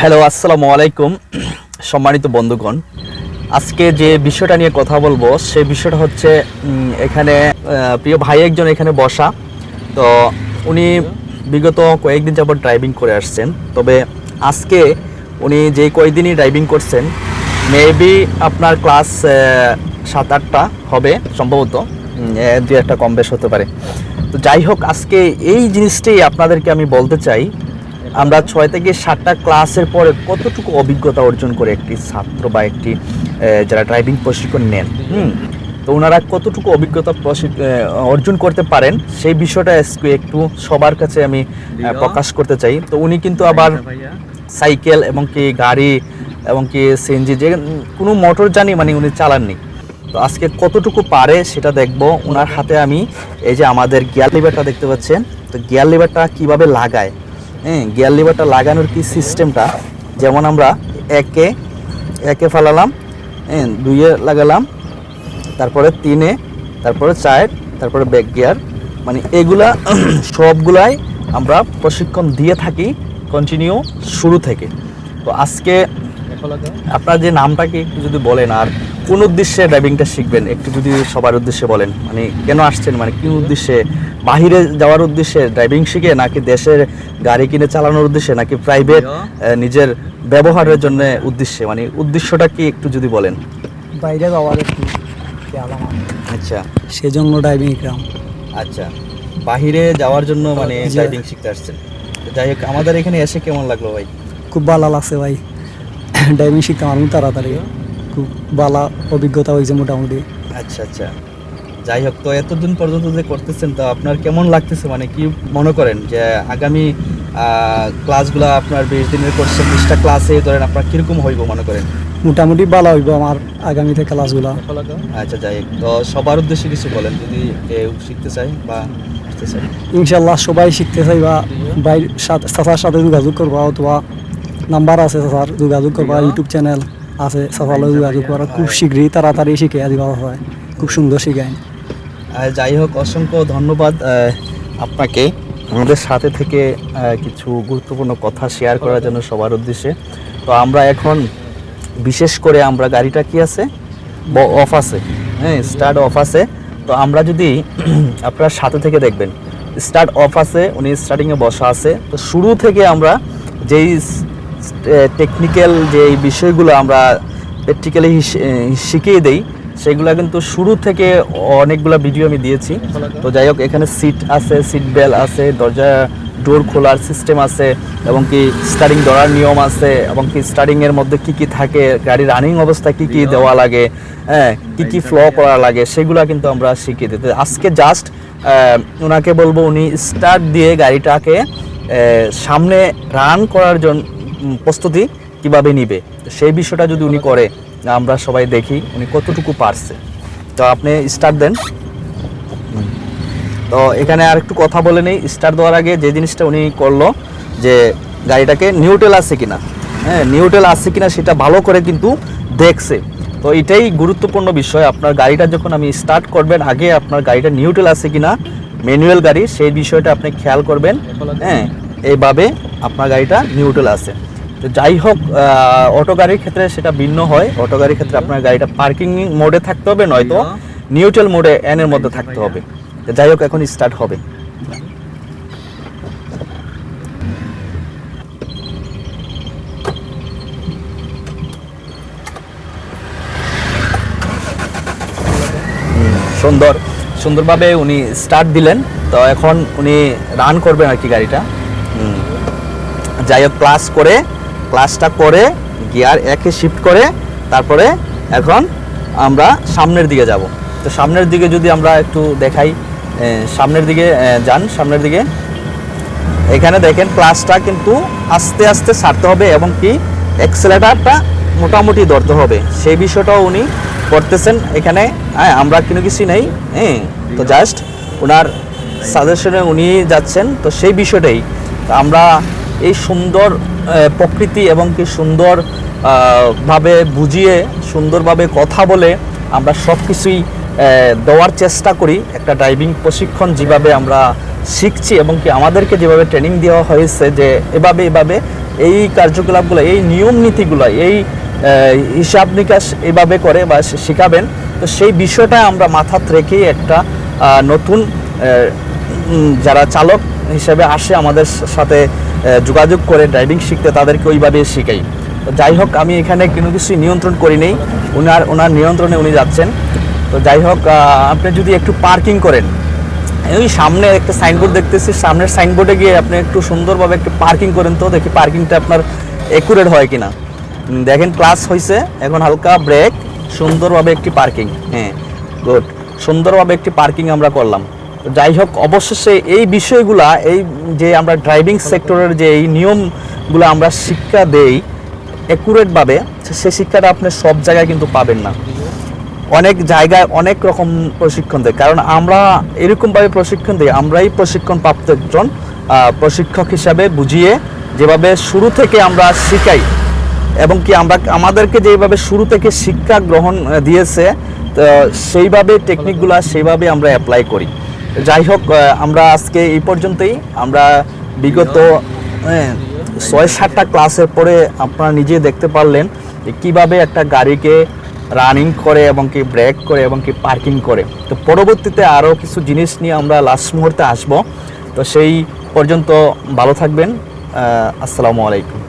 Hello, আসসালামু আলাইকুম, সম্মানিত বন্ধুগণ। আজকে যে বিষয়টা নিয়ে কথা বলব সেই বিষয়টা হচ্ছে এখানে প্রিয় ভাই একজন এখানে বসা। তো উনি বিগত কয়েকদিন যাবত ড্রাইভিং করে আসছেন। তবে আজকে উনি যে কয়েকদিনই ড্রাইভিং করছেন মেবি আপনার ক্লাস সাত, আটটা হবে সম্ভবত। দু একটা কম বেশ হতে পারে। তো যাই হোক, আজকে এই জিনিসটাই আপনাদেরকে আমি বলতে চাই আমরা ছয় থেকে সাতটা ক্লাসের পরে কতটুকু অভিজ্ঞতা অর্জন করে একটি ছাত্র বা একটি যারা ড্রাইভিং প্রশিক্ষণ নেন? হুম? তো ওনারা কতটুকু অভিজ্ঞতা অর্জন করতে পারেন? সেই বিষয়টা একটু সবার কাছে আমি প্রকাশ করতে চাই। তো উনি কিন্তু আবার সাইকেল এবং কি গাড়ি এবং কি সিএনজি যে কোনো মোটর জানি মানে উনি চালাননি। তো আজকে কতটুকু পারে সেটা দেখব। ওনার হাতে আমি এই যে আমাদের গিয়ার লিভারটা দেখতে পাচ্ছেন। তো গিয়ার লিভারটা কীভাবে লাগায়? হ্যাঁ গিয়ার লিভারটা লাগানোর কি সিস্টেমটা যেমন আমরা একে একে ফালালাম হ্যাঁ দুইয়ে লাগালাম, তারপরে তিনে, তারপরে চার, তারপরে ব্যাক গিয়ার মানে এগুলা সবগুলাই আমরা প্রশিক্ষণ দিয়ে থাকি কন্টিনিউ শুরু থেকে। তো আজকে আপনার যে নামটাকে একটু যদি বলেন আর কোন উদ্দেশ্যে ড্রাইভিংটা শিখবেন? একটু যদি সবার উদ্দেশ্যে বলেন। মানে কেন আসছেন? মানে কোন উদ্দেশ্যে? বাহিরে যাওয়ার উদ্দেশ্যে ড্রাইভিং শিখে নাকি দেশের গাড়ি কিনে চালানোর উদ্দেশ্যে নাকি প্রাইভেট নিজের ব্যবহারের জন্য উদ্দেশ্যে? মানে উদ্দেশ্যটা কি একটু যদি বলেন। বাইরে যাওয়ার আচ্ছা। সেজন্য ড্রাইভিং শিখলাম। আচ্ছা। বাহিরে যাওয়ার জন্য মানে ড্রাইভিং শিখতে আসছেন। যাই হোক আমাদের এখানে এসে কেমন লাগল ভাই? খুব ভালো লাগছে ভাই। ড্রাইভিং শিখতাম আমি তাড়াতাড়ি। খুব ভালো অভিজ্ঞতা হয়েছে মোটামুটি। আচ্ছা আচ্ছা। যাই হোক তো এতদিন পর্যন্ত যে করতেছেন তো আপনার কেমন লাগতেছে? মানে কি মনে করেন যে আগামী ক্লাসগুলো আপনার বিশ দিনের করছে বিশটা ক্লাসে ধরেন আপনার কীরকম হইব মনে করেন? মোটামুটি ভালো হইব আমার আগামীতে ক্লাসগুলো আচ্ছা যাই হোক তো সবার উদ্দেশ্যে কিছু বলেন যদি কেউ শিখতে চায় বা ইনশাল্লাহ সবাই শিখতে চাইবা বাইর সাথে চাচার সাথে যোগাযোগ করবা অথবা নাম্বার আছে চাচার যোগাযোগ করবা ইউটিউব চ্যানেল আছে করা। খুব শীঘ্রই তাড়াতাড়ি শিখে দিবা হয়। খুব সুন্দর শিখায়। যাই হোক, অসংখ্য ধন্যবাদ আপনাকে। আমাদের সাথে থেকে কিছু গুরুত্বপূর্ণ কথা শেয়ার করার জন্য সবার উদ্দেশ্যে। তো আমরা এখন, বিশেষ করে আমরা, গাড়িটা কি আছে? অফ আছে। হ্যাঁ স্টার্ট অফ আছে। তো আমরা যদি আপনার সাথে থেকে দেখবেন স্টার্ট অফ আছে, উনি স্টার্টিংয়ে বসা আছে। তো শুরু থেকে আমরা যেই টেকনিক্যাল যে বিষয়গুলো আমরা প্র্যাকটিক্যালি শিখিয়ে দেই সেগুলো কিন্তু শুরু থেকে অনেকগুলো ভিডিও আমি দিয়েছি। তো যাই হোক এখানে সিট আছে সিট বেল আছে দরজা ডোর খোলার সিস্টেম আছে এবং কি স্টার্টিং ধরার নিয়ম আছে এবং কি স্টার্টিং এর মধ্যে কি কি থাকে গাড়ি রানিং অবস্থায় কি কি দেওয়া লাগে হ্যাঁ কি কি ফ্লো করা লাগে সেগুলো কিন্তু আমরা শিখিয়ে দিতে আজকে জাস্ট ওনাকে বলব উনি স্টার্ট দিয়ে গাড়িটাকে সামনে রান করার জন্য প্রস্তুতি কীভাবে নিবে? সেই বিষয়টা যদি উনি করে, আমরা সবাই দেখি উনি কতটুকু পারছে। তো আপনি স্টার্ট দেন। তো এখানে আর একটু কথা বলে নেই। স্টার্ট দেওয়ার আগে যে জিনিসটা উনি করল, যে গাড়িটাকে নিউট্রাল আছে কিনা। হ্যাঁ নিউট্রাল আছে কিনা সেটা ভালো করে কিন্তু দেখছে। তো এটাই গুরুত্বপূর্ণ বিষয়। আপনার গাড়িটা যখন আমি স্টার্ট করবেন, আগে আপনার গাড়িটা নিউট্রাল আছে কিনা ম্যানুয়াল গাড়ি, সেই বিষয়টা আপনি খেয়াল করবেন। হ্যাঁ এইভাবে আপনার গাড়িটা নিউট্রাল আছে। তো যাই হোক অটো গাড়ির ক্ষেত্রে সেটা ভিন্ন হয়। অটো গাড়ির ক্ষেত্রে আপনার গাড়িটা পার্কিং মোডে থাকতে হবে নয়তো নিউট্রাল মোডে এন এর মধ্যে থাকতে হবে। তো যাই হোক এখন স্টার্ট হবে। সুন্দর। সুন্দরভাবে উনি স্টার্ট দিলেন। তো এখন উনি রান করবেন আর কি গাড়িটা। যাই হোক ক্লাস করে ক্লাসটা করে গিয়ার একে শিফট করে তারপরে এখন আমরা সামনের দিকে যাব। তো সামনের দিকে যদি আমরা একটু দেখাই সামনের দিকে যান, সামনের দিকে। এখানে দেখেন ক্লাসটা কিন্তু আস্তে আস্তে ছাড়তে হবে এবং কি এক্সেলেটারটা মোটামুটি ধরতে হবে। সেই বিষয়টাও উনি করতেছেন এখানে। হ্যাঁ আমরা কোনো কিছু নেই হ্যাঁ। তো জাস্ট ওনার সাজেশনে উনি যাচ্ছেন। তো সেই বিষয়টাই। আমরা এই সুন্দর প্রকৃতি এবং কি সুন্দর ভাবে বুঝিয়ে, সুন্দরভাবে কথা বলে আমরা সব কিছুই দেওয়ার চেষ্টা করি। একটা ড্রাইভিং প্রশিক্ষণ যেভাবে আমরা শিখছি এবং কি আমাদেরকে যেভাবে ট্রেনিং দেওয়া হয়েছে যে এভাবে এভাবে এই কার্যকলাপগুলো, এই নিয়ম নীতিগুলো, এই হিসাব নিকাশ এভাবে করে বা শেখাবেন। তো সেই বিষয়টা আমরা মাথাত রেখেই একটা নতুন যারা চালক হিসেবে আসে আমাদের সাথে যোগাযোগ করে ড্রাইভিং শিখতে, তাদেরকে ওইভাবে শিখাই। তো যাই হোক, আমি এখানে কোনো কিছু নিয়ন্ত্রণ করি নেই। ওনার ওনার নিয়ন্ত্রণে উনি যাচ্ছেন। তো যাই হোক আপনি যদি একটু পার্কিং করেন ওই সামনে একটা সাইনবোর্ড দেখতেছি, সামনের সাইনবোর্ডে গিয়ে আপনি একটু সুন্দরভাবে একটু পার্কিং করেন তো, দেখি পার্কিংটা আপনার একুরেট হয় কিনা। দেখেন ক্লাস হয়েছে এখন হালকা ব্রেক সুন্দরভাবে একটি পার্কিং হ্যাঁ গুড সুন্দরভাবে একটি পার্কিং আমরা করলাম। তো যাই হোক, অবশেষে এই বিষয়গুলা, এই যে আমরা ড্রাইভিং সেক্টরের যে এই নিয়মগুলো আমরা শিক্ষা দেই অ্যাকুরেটভাবে সে শিক্ষাটা আপনি সব জায়গায় কিন্তু পাবেন না। অনেক জায়গায় অনেক রকম প্রশিক্ষণ দেয়। কারণ আমরা এরকমভাবে প্রশিক্ষণ দিই, আমরাই প্রশিক্ষণ প্রাপ্ত একজন প্রশিক্ষক হিসাবে বুঝিয়ে যেভাবে শুরু থেকে আমরা শিখাই, এবং কি আমরা, আমাদেরকে যেভাবে শুরু থেকে শিক্ষা গ্রহণ দিয়েছে, তো সেইভাবে টেকনিকগুলো সেইভাবে আমরা অ্যাপ্লাই করি। যাই হোক আমরা আজকে এই পর্যন্তই। আমরা বিগত হ্যাঁ, ছয় সাতটা ক্লাসের পরে আপনারা নিজে দেখতে পারলেন যে কীভাবে একটা গাড়িকে রানিং করে এবং কি ব্রেক করে এবং কি পার্কিং করে। তো পরবর্তীতে আরও কিছু জিনিস নিয়ে আমরা লাস্ট মুহূর্তে আসব। তো সেই পর্যন্ত ভালো থাকবেন। আসসালামু আলাইকুম।